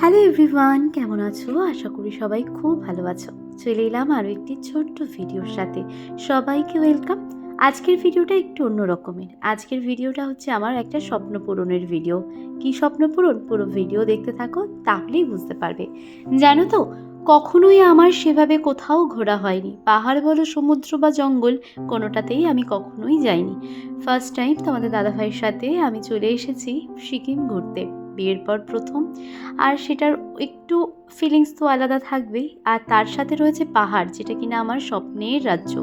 Hello everyone কেমন আছো? আশা করি সবাই খুব ভালো আছো। চলে এলাম আরও একটি ছোট্ট ভিডিওর সাথে। সবাইকে ওয়েলকাম আজকের ভিডিওটা একটু অন্য রকমের। আজকের ভিডিওটা হচ্ছে আমার একটা স্বপ্ন পূরণের ভিডিও কি স্বপ্ন পূরণ? পুরো ভিডিও দেখতে থাকো, তাহলেই বুঝতে পারবে। জানো তো, কখনোই আমার সেভাবে কোথাও ঘোরা হয়নি। পাহাড় বলো, সমুদ্র বা জঙ্গল, কোনোটাতেই আমি কখনোই যাইনি। ফার্স্ট টাইম তোমাদের দাদাভাইয়ের সাথে আমি চলে এসেছি সিকিম ঘুরতে। বিয়ের পর প্রথম। আর সেটার একটু ফিলিংস তো আলাদা থাকবেই। আর তার সাথে রয়েছে পাহাড়, যেটা কিনা আমার স্বপ্নের রাজ্য।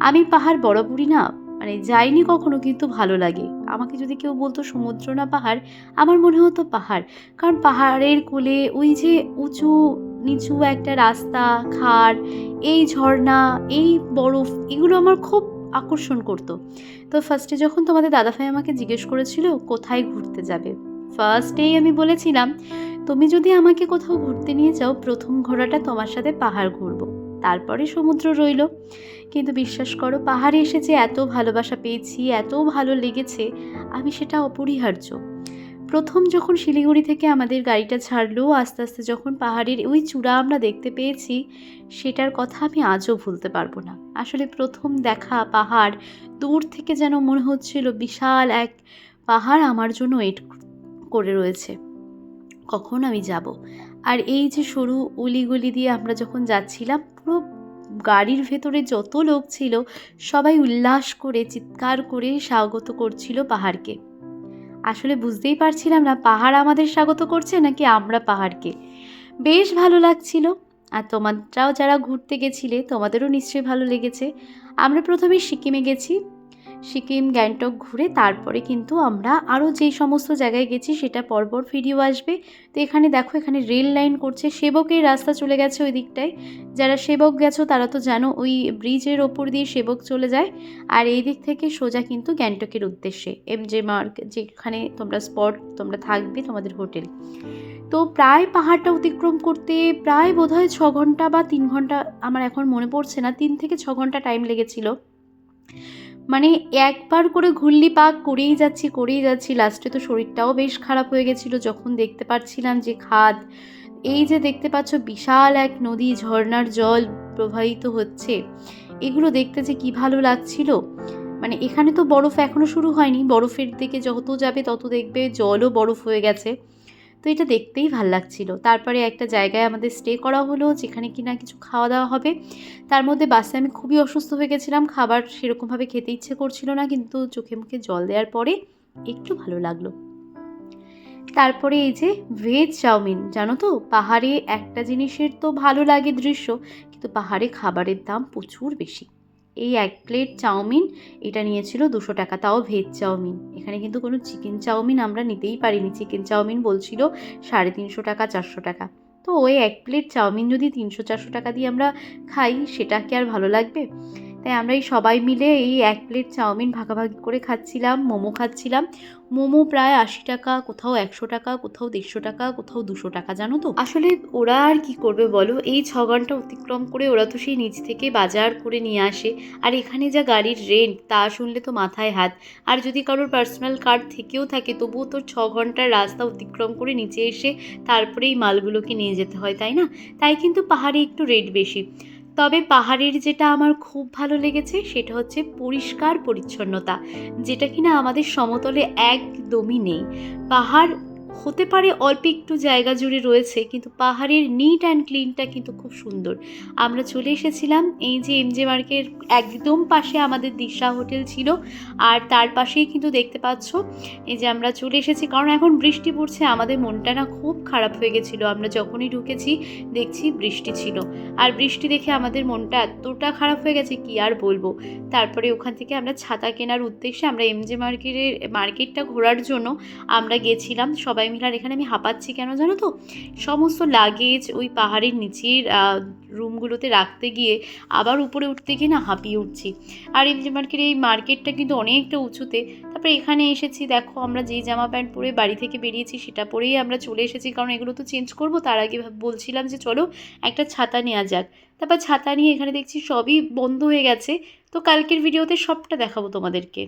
আমি পাহাড় বরাবরই না মানে যাইনি কখনো কিন্তু ভালো লাগে। আমাকে যদি কেউ বলতো সমুদ্র না পাহাড়, আমার মনে হতো পাহাড়। কারণ পাহাড়ের কোলে ওই যে উঁচু নিচু একটা রাস্তা, খাড়, এই ঝর্ণা, এই বরফ, এগুলো আমার খুব আকর্ষণ করতো। তো ফার্স্টে যখন তোমাদের দাদাভাই আমাকে জিজ্ঞেস করেছিল, কোথায় ঘুরতে যাবে? ফার্স্টেই আমি বলেছিলাম, তুমি যদি আমাকে কোথাও ঘুরতে নিয়ে যাও, প্রথম ঘোরাটা তোমার সাথে পাহাড় ঘুরবো। তারপরে সমুদ্র রইল। কিন্তু বিশ্বাস করো, পাহাড়ে এসে যে এত ভালোবাসা পেয়েছি, এত ভালো লেগেছে, আমি সেটা অপরিহার্য। প্রথম যখন শিলিগুড়ি থেকে আমাদের গাড়িটা ছাড়লো, আস্তে আস্তে যখন পাহাড়ের ওই চূড়া আমরা দেখতে পেয়েছি, সেটার কথা আমি আজও ভুলতে পারব না। আসলে প্রথম দেখা পাহাড়, দূর থেকে যেন মনে হচ্ছিল বিশাল এক পাহাড় আমার জন্য ওয়েট করে রয়েছে। কখন আমি যাব? আর এই যে সরু অলিগলি দিয়ে আমরা যখন যাচ্ছিলাম, পুরো গাড়ির ভেতরে যত লোক ছিল, সবাই উল্লাস করে, চিৎকার করে স্বাগত করছিল পাহাড়কে। আসলে বুঝতেই পারছিলাম না, পাহাড় আমাদের স্বাগত করছে নাকি আমরা পাহাড়কে? বেশ ভালো লাগছিল। আর তোমারটাও যারা ঘুরতে গেছিলে, তোমাদেরও নিশ্চয়ই ভালো লেগেছে। আমরা প্রথমে সিকিমে গেছি। সিকিম, গ্যাংটক ঘুরে তারপরে কিন্তু আমরা আরও যেই সমস্ত জায়গায় গেছি সেটা পরপর ভিডিও আসবে। তো এখানে দেখো, এখানে রেল লাইন করছে, সেবকের রাস্তা চলে গেছে ওই দিকটায়। যারা সেবক গেছো তারা তো জানো, ওই ব্রিজের ওপর দিয়ে সেবক চলে যায়। আর এই দিক থেকে সোজা কিন্তু গ্যাংটকের উদ্দেশ্যে এম জে মার্ক যেখানে তোমরা স্পট, তোমরা থাকবে তোমাদের হোটেল। তো প্রায় পাহাড়টা অতিক্রম করতে প্রায় বোধহয় ছ ঘণ্টা বা তিন ঘণ্টা, আমার এখন মনে পড়ছে না, তিন থেকে ছ ঘণ্টা টাইম লেগেছিল। মানে একবার করে ঘুরলি পাক করেই যাচ্ছি করেই যাচ্ছি। লাস্টে তো শরীরটাও বেশ খারাপ হয়ে গেছিল, যখন দেখতে পাচ্ছিলাম যে খাদ। এই যে দেখতে পাচ্ছ, বিশাল এক নদী, ঝর্ণার জল প্রবাহিত হচ্ছে। এগুলো দেখতে যে কী ভালো লাগছিল। মানে এখানে তো বরফ এখনও শুরু হয়নি। বরফের দিকে যত যাবে তত দেখবে জলও বরফ হয়ে গেছে। তো এটা দেখতেই ভালো লাগছিল। তারপরে একটা জায়গায় আমাদের স্টে করা হলো, যেখানে কিনা কিছু খাওয়া দাওয়া হবে। তার মধ্যে বাসে আমি খুবই অসুস্থ হয়ে গেছিলাম, খাবার সেরকমভাবে খেতে ইচ্ছে করছিল না, কিন্তু চোখে মুখে জল দেওয়ার পরে একটু ভালো লাগল। তারপরে এই যে ভেজ চাউমিন, জানো তো? পাহাড়ে একটা জিনিসের তো ভালো লাগে দৃশ্য, কিন্তু পাহাড়ে খাবারের দাম প্রচুর বেশি। এই এক প্লেট চাউমিন, এটা নিয়েছিল দুশো টাকা। তাও ভেজ চাউমিন। এখানে কিন্তু কোনো চিকেন চাউমিন আমরা নিতেই পারিনি। চিকেন চাউমিন বলছিল সাড়ে তিনশো টাকা, চারশো টাকা। তো ওই এক প্লেট চাউমিন যদি তিনশো, চারশো টাকা দিয়ে আমরা খাই, সেটা কি আর ভালো লাগবে? তাই আমরা এই সবাই মিলে এই এক প্লেট চাউমিন ভাগাভাগি করে খাচ্ছিলাম, মোমো খাচ্ছিলাম। মোমো প্রায় আশি টাকা, কোথাও একশো টাকা, কোথাও দেড়শো টাকা, কোথাও দুশো টাকা, জানো তো? আসলে ওরা আর কি করবে বলো? এই ছ ঘণ্টা অতিক্রম করে ওরা তো সেই নিচ থেকে বাজার করে নিয়ে আসে। আর এখানে যা গাড়ির রেন্ট তা শুনলে তো মাথায় হাত। আর যদি কারোর পার্সোনাল কার্ড থেকেও থাকে, তবুও তো ছ ঘণ্টার রাস্তা অতিক্রম করে নিচে এসে তারপরে এই মালগুলোকে নিয়ে যেতে হয়, তাই না? তাই কিন্তু পাহাড়ে একটু রেট বেশি। তবে পাহাড়ের যেটা আমার খুব ভালো লেগেছে সেটা হচ্ছে পরিষ্কার পরিচ্ছন্নতা, যেটা কিনা আমাদের সমতলে একদমই নেই। পাহাড় হতে পারে অল্প একটু জায়গা জুড়ে রয়েছে, কিন্তু পাহাড়ের নিট অ্যান্ড ক্লিনটা কিন্তু খুব সুন্দর। আমরা চলে এসেছিলাম এই যে এমজে মার্কের একদম পাশে আমাদের দিশা হোটেল ছিল, আর তার পাশেই কিন্তু দেখতে পাচ্ছ, এই যে আমরা চলে এসেছি, কারণ এখন বৃষ্টি পড়ছে, আমাদের মনটা না খুব খারাপ হয়ে গেছিল। আমরা যখনই ঢুকেছি, দেখছি বৃষ্টি ছিল। আর বৃষ্টি দেখে আমাদের মনটা এতটা খারাপ হয়ে গেছে, কি আর বলব? তারপরে ওখান থেকে আমরা ছাতা কেনার উদ্দেশ্যে আমরা এমজে মার্কেটের মার্কেটটা ঘোরার জন্য আমরা গেছিলাম, সবাই মিলে, আর এখানে আমি হাঁপাচ্ছি কেন জানো তো? সমস্ত লাগেজ ওই পাহাড়ের নিচের রুমগুলোতে রাখতে গিয়ে আবার উপরে উঠতে গিয়ে না হাঁপিয়ে উঠছি। আর এমজে মার্কেটের এই মার্কেটটা কিন্তু অনেকটা উঁচুতে। তারপরে এখানে এসেছি, দেখো আমরা যেই জামা প্যান্ট পরে বাড়ি থেকে বেরিয়েছি সেটা পরেই আমরা চলে এসেছি। কারণ এগুলো তো চেঞ্জ করব, তার আগে বলছিলাম যে চলো একটা ছাতা নেওয়া যাক। তারপর ছাতা নিয়ে এখানে দেখছি সবই বন্ধ হয়ে গেছে। তো কালকের ভিডিওতে সবটা দেখাবো তোমাদেরকে।